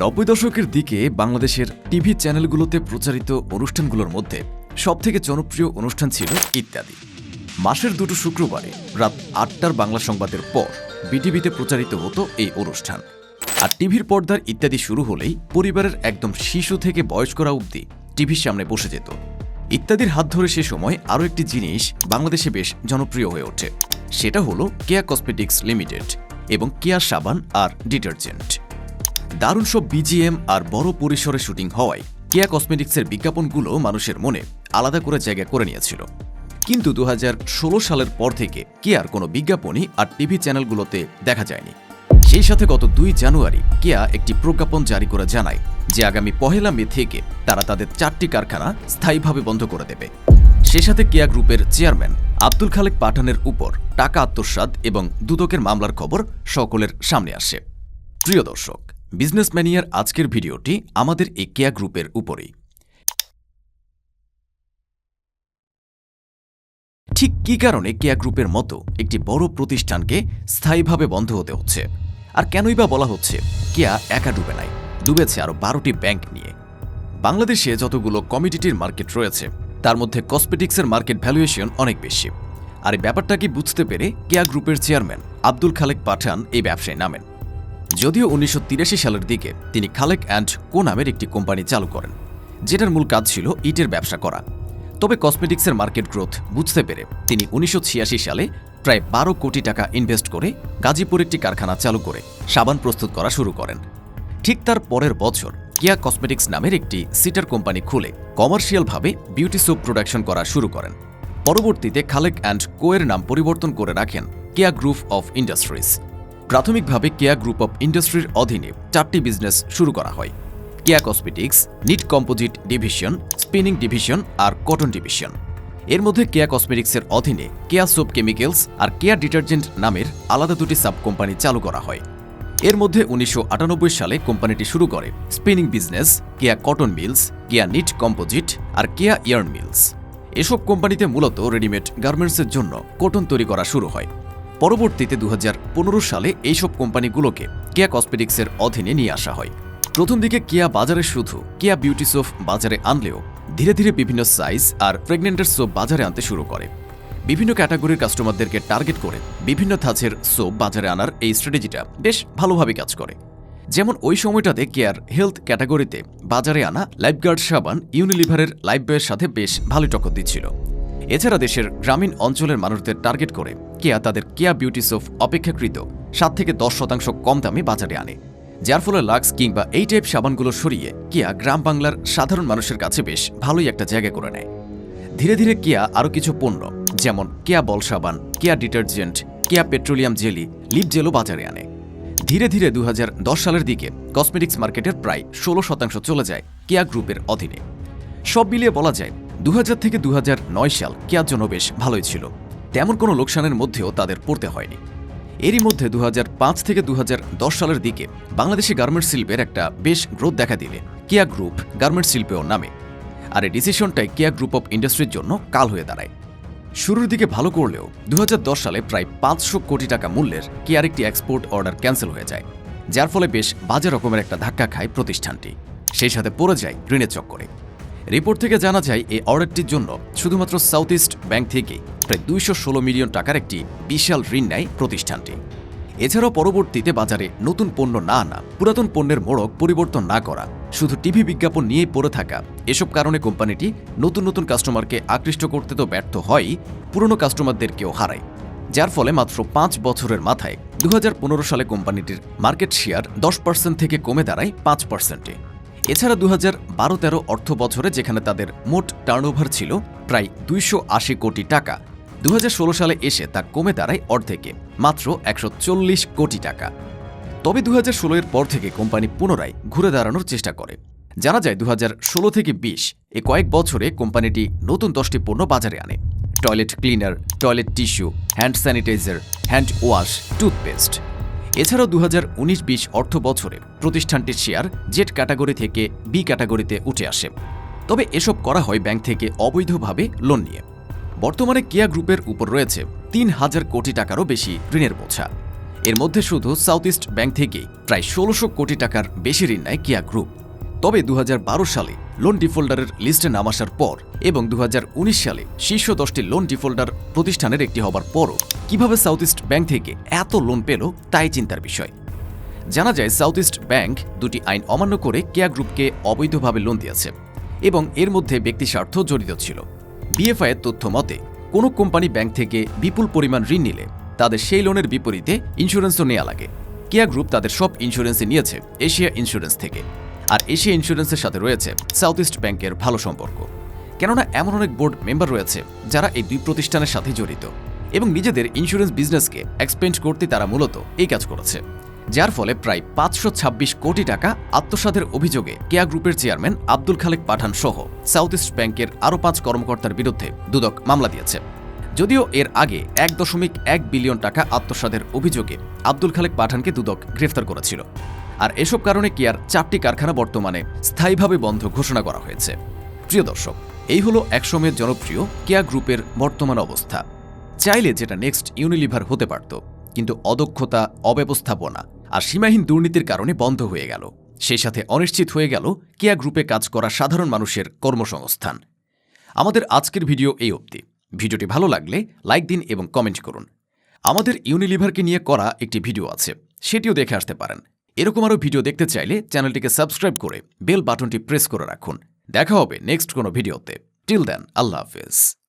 নব্বই দশকের দিকে বাংলাদেশের টিভি চ্যানেলগুলোতে প্রচারিত অনুষ্ঠানগুলোর মধ্যে সবথেকে জনপ্রিয় অনুষ্ঠান ছিল ইত্যাদি। মাসের দুটো শুক্রবারে রাত আটটার বাংলা সংবাদের পর বিটিভিতে প্রচারিত হতো এই অনুষ্ঠান। আর টিভির পর্দার ইত্যাদি শুরু হলেই পরিবারের একদম শিশু থেকে বয়স্করা অবধি টিভির সামনে বসে যেত। ইত্যাদির হাত ধরে সে সময় আরও একটি জিনিস বাংলাদেশে বেশ জনপ্রিয় হয়ে ওঠে। সেটা হলো কেয়া কসমেটিক্স লিমিটেড এবং কেয়া সাবান আর ডিটারজেন্ট। দারুণ সব বিজিএম আর বড় পরিসরে শুটিং হওয়ায় কেয়া কসমেটিক্সের বিজ্ঞাপনগুলো মানুষের মনে আলাদা করে জায়গা করে নিয়েছিল। কিন্তু দু হাজার ষোলো সালের পর থেকে কেয়ার কোনো বিজ্ঞাপনই আর টিভি চ্যানেলগুলোতে দেখা যায়নি। সেই সাথে গত দুই জানুয়ারি কেয়া একটি প্রজ্ঞাপন জারি করে জানায় যে আগামী পহেলা মে থেকে তারা তাদের চারটি কারখানা স্থায়ীভাবে বন্ধ করে দেবে। সে সাথে কেয়া গ্রুপের চেয়ারম্যান আব্দুল খালেক পাঠানের উপর টাকা আত্মসাৎ এবং দুদকের মামলার খবর সকলের সামনে আসে। প্রিয় দর্শক বিজনেস ম্যানিয়ার আজকের ভিডিওটি আমাদের এই কেয়া গ্রুপের উপরেই। ঠিক কী কারণে কেয়া গ্রুপের মতো একটি বড় প্রতিষ্ঠানকে স্থায়ীভাবে বন্ধ হতে হচ্ছে? আর কেনই বা বলা হচ্ছে কেয়া একা ডুবে নাই, ডুবেছে আরও বারোটি ব্যাংক নিয়ে। বাংলাদেশে যতগুলো কমিডিটির মার্কেট রয়েছে, তার মধ্যে কসমেটিক্সের মার্কেট ভ্যালুয়েশন অনেক বেশি। আর এই ব্যাপারটা কি বুঝতে পেরে কেয়া গ্রুপের চেয়ারম্যান আব্দুল খালেক পাঠান এই ব্যবসায় নামেন। যদিও উনিশশো তিরাশি সালের দিকে তিনি খালেক অ্যান্ড কো নামের একটি কোম্পানি চালু করেন, যেটার মূল কাজ ছিল ইটের ব্যবসা করা। তবে কসমেটিক্সের মার্কেট গ্রোথ বুঝতে পেরে তিনি উনিশশো ছিয়াশি সালে প্রায় বারো কোটি টাকা ইনভেস্ট করে গাজীপুর একটি কারখানা চালু করে সাবান প্রস্তুত করা শুরু করেন। ঠিক তার পরের বছর কিয়া কসমেটিক্স নামের একটি সিটার কোম্পানি খুলে কমার্শিয়ালভাবে বিউটি সোপ প্রোডাকশন করা শুরু করেন। পরবর্তীতে খালেক অ্যান্ড কোয়ের নাম পরিবর্তন করে রাখেন কেয়া গ্রুপ অফ ইন্ডাস্ট্রিজ। প্রাথমিকভাবে কেয়া গ্রুপ অফ ইন্ডাস্ট্রির অধীনে চারটি বিজনেস শুরু করা হয়। Keya cosmetics, knit composite division, spinning division আর কটন ডিভিশন। এর মধ্যে কেয়া কসমেটিক্সের অধীনে কেয়া সোপ কেমিক্যালস আর কেয়া ডিটারজেন্ট নামের আলাদা দুটি সাব কোম্পানি চালু করা হয়। এর মধ্যে উনিশশো আটানব্বই সালে কোম্পানিটি শুরু করে spinning business, Keya cotton mills, Keya knit composite আর কেয়া ইয়ার্ন মিলস। এসব কোম্পানিতে মূলত রেডিমেড গার্মেন্টসের জন্য কটন তৈরি করা শুরু হয়। পরবর্তীতে দু হাজার পনেরো সালে এইসব কোম্পানিগুলোকে কেয়া কসমেটিক্সের অধীনে নিয়ে আসা হয়। প্রথম দিকে কেয়া বাজারে শুধু কেয়া বিউটি সোপ বাজারে আনলেও ধীরে ধীরে বিভিন্ন সাইজ আর প্রেগনেন্টের সোপ বাজারে আনতে শুরু করে। বিভিন্ন ক্যাটাগরির কাস্টমারদেরকে টার্গেট করে বিভিন্ন ধাঁচের সোপ বাজারে আনার এই স্ট্র্যাটেজিটা বেশ ভালোভাবে কাজ করে। যেমন ওই সময়টাতে কেয়ার হেলথ ক্যাটাগরিতে বাজারে আনা লাইফগার্ড সাবান ইউনিলিভারের লাইফবয়ের সাথে বেশ ভালো টক্কর দিচ্ছিল। এছাড়া দেশের গ্রামীণ অঞ্চলের মানুষদের টার্গেট করে কেয়া তাদের কেয়া বিউটি সোপ অপেক্ষাকৃত সাত থেকে দশ শতাংশ কম দামে বাজারে আনে, যার ফলে লাক্স কিংবা এই টাইপ সাবানগুলো সরিয়ে কিয়া গ্রাম বাংলার সাধারণ মানুষের কাছে বেশ ভালোই একটা জায়গা করে নেয়। ধীরে ধীরে কিয়া আরও কিছু পণ্য, যেমন কেয়া বল সাবান, Keya detergent, Keya petroleum jelly, lip জেলও বাজারে আনে। ধীরে ধীরে দু হাজার দশ সালের দিকে কসমেটিক্স মার্কেটের প্রায় ষোলো শতাংশ চলে যায় কেয়া গ্রুপের অধীনে। সব মিলিয়ে বলা যায় দু হাজার থেকে দু হাজার নয় সাল কেয়ার জন্য বেশ ভালোই ছিল। তেমন কোনো লোকসানের মধ্যেও তাদের পড়তে হয়নি। এরই মধ্যে দু হাজার পাঁচ থেকে দু হাজার দশ সালের দিকে বাংলাদেশি গার্মেন্টস শিল্পের একটা বেশ গ্রোথ দেখা দিলে, কেয়া গ্রুপ গার্মেন্টস শিল্পেও নামে। আর এই ডিসিশনটাই কেয়া গ্রুপ অফ ইন্ডাস্ট্রির জন্য কাল হয়ে দাঁড়ায়। শুরুর দিকে ভালো করলেও দু হাজার দশ সালে প্রায় পাঁচশো কোটি টাকা মূল্যের কেয়ার একটি এক্সপোর্ট অর্ডার ক্যান্সেল হয়ে যায়, যার ফলে বেশ বাজে রকমের একটা ধাক্কা খায় প্রতিষ্ঠানটি। সেই সাথে পড়ে যায় ঋণের চক্করে। রিপোর্ট থেকে জানা যায়, এই অর্ডারটির জন্য শুধুমাত্র সাউথ ইস্ট ব্যাংক থেকে প্রায় দুইশো ষোলো মিলিয়ন টাকার একটি বিশাল ঋণ নেয় প্রতিষ্ঠানটি। এছাড়াও পরবর্তীতে বাজারে নতুন পণ্য না আনা, পুরাতন পণ্যের মোড়ক পরিবর্তন না করা, শুধু টিভি বিজ্ঞাপন নিয়েই পড়ে থাকা, এসব কারণে কোম্পানিটি নতুন নতুন কাস্টমারকে আকৃষ্ট করতে তো ব্যর্থ হয়ই, পুরনো কাস্টমারদেরকেও হারায়। যার ফলে মাত্র পাঁচ বছরের মাথায় দু হাজার পনেরো সালে কোম্পানিটির মার্কেট শেয়ার দশ পার্সেন্ট থেকে কমে দাঁড়ায় পাঁচ পার্সেন্টে। এছাড়া দু হাজার বারো তেরো অর্থ বছরে যেখানে তাদের মোট টার্নওভার ছিল প্রায় দুইশো আশি কোটি টাকা দু হাজার ষোলো সালে এসে তা কমে দাঁড়ায় অর্ধেকে, মাত্র একশো চল্লিশ কোটি টাকা। তবে দু হাজার এর পর থেকে কোম্পানি পুনরায় ঘুরে দাঁড়ানোর চেষ্টা করে। জানা যায় দু হাজার ষোলো থেকে বিশ, এ কয়েক বছরে কোম্পানিটি নতুন দশটি পণ্য বাজারে আনে। Toilet cleaner, toilet tissue, hand sanitiser, hand wash, toothpaste. এছাড়াও দু হাজার উনিশ বিশ অর্থ বছরে প্রতিষ্ঠানটির শেয়ার জেড ক্যাটাগরি থেকে বি ক্যাটাগরিতে উঠে আসে। তবে এসব করা হয় ব্যাংক থেকে অবৈধভাবে লোন নিয়ে। বর্তমানে কেয়া গ্রুপের উপর রয়েছে তিন হাজার কোটি টাকারও বেশি ঋণের বোঝা। এর মধ্যে শুধু সাউথ ইস্ট ব্যাংক থেকেই প্রায় ষোলোশো কোটি টাকার বেশি ঋণ নেয় কিয়া গ্রুপ। তবে দু হাজার বারো সালে লোন ডিফল্টারের লিস্টে নাম আসার পর এবং দু হাজার উনিশ সালে শীর্ষ দশটি লোন ডিফল্টার প্রতিষ্ঠানের একটি হবার পরও কীভাবে সাউথ ইস্ট ব্যাংক থেকে এত লোন পেল তাই চিন্তার বিষয়। জানা যায় সাউথ ইস্ট ব্যাংক দুটি আইন অমান্য করে কেয়া গ্রুপকে অবৈধভাবে লোন দিয়েছে এবং এর মধ্যে ব্যক্তি স্বার্থ জড়িত ছিল। বিএফআই এর তথ্য মতে, কোনো কোম্পানি ব্যাংক থেকে বিপুল পরিমাণ ঋণ নিলে তাদের সেই লোনের বিপরীতে ইন্স্যুরেন্সও নেওয়া লাগে। কেয়া গ্রুপ তাদের সব ইন্স্যুরেন্সই নিয়েছে এশিয়া ইন্স্যুরেন্স থেকে। আর এশিয়া ইন্স্যুরেন্সের সাথে রয়েছে সাউথ ইস্ট ব্যাংকের ভালো সম্পর্ক। কেননা এমন অনেক বোর্ড মেম্বার রয়েছে যারা এই দুই প্রতিষ্ঠানের সাথে জড়িত এবং নিজেদের ইন্স্যুরেন্স বিজনেসকে এক্সপেন্ড করতে তারা মূলত এই কাজ করেছে। যার ফলে প্রায় পাঁচশো ছাব্বিশ কোটি টাকা আত্মসাতের অভিযোগে কেয়া গ্রুপের চেয়ারম্যান আব্দুল খালেক পাঠান সহ সাউথ ইস্ট ব্যাংকের আরও পাঁচ কর্মকর্তার বিরুদ্ধে দুদক মামলা দিয়েছে। যদিও এর আগে এক দশমিক এক বিলিয়ন টাকা আত্মসাতের অভিযোগে আব্দুল খালেক পাঠানকে দুদক গ্রেফতার করেছিল। আর এসব কারণে কেয়ার চারটি কারখানা বর্তমানে স্থায়ীভাবে বন্ধ ঘোষণা করা হয়েছে। প্রিয় দর্শক, এই হলো একসময়ের জনপ্রিয় কেয়া গ্রুপের বর্তমান অবস্থা। চাইলে যেটা নেক্সট ইউনিলিভার হতে পারত, কিন্তু অদক্ষতা, অব্যবস্থাপনা আর সীমাহীন দুর্নীতির কারণে বন্ধ হয়ে গেল। সেই সাথে অনিশ্চিত হয়ে গেল কেয়া গ্রুপে কাজ করা সাধারণ মানুষের কর্মসংস্থান। আমাদের আজকের ভিডিও এই অবধি। ভিডিওটি ভালো লাগলে লাইক দিন এবং কমেন্ট করুন। আমাদের ইউনিলিভারকে নিয়ে করা একটি ভিডিও আছে, সেটিও দেখে আসতে পারেন। এরকম আরও ভিডিও দেখতে চাইলে চ্যানেলটিকে সাবস্ক্রাইব করে বেল বাটনটি প্রেস করে রাখুন। দেখা হবে নেক্সট কোনো ভিডিওতে। টিল দেন আল্লাহ হাফেজ।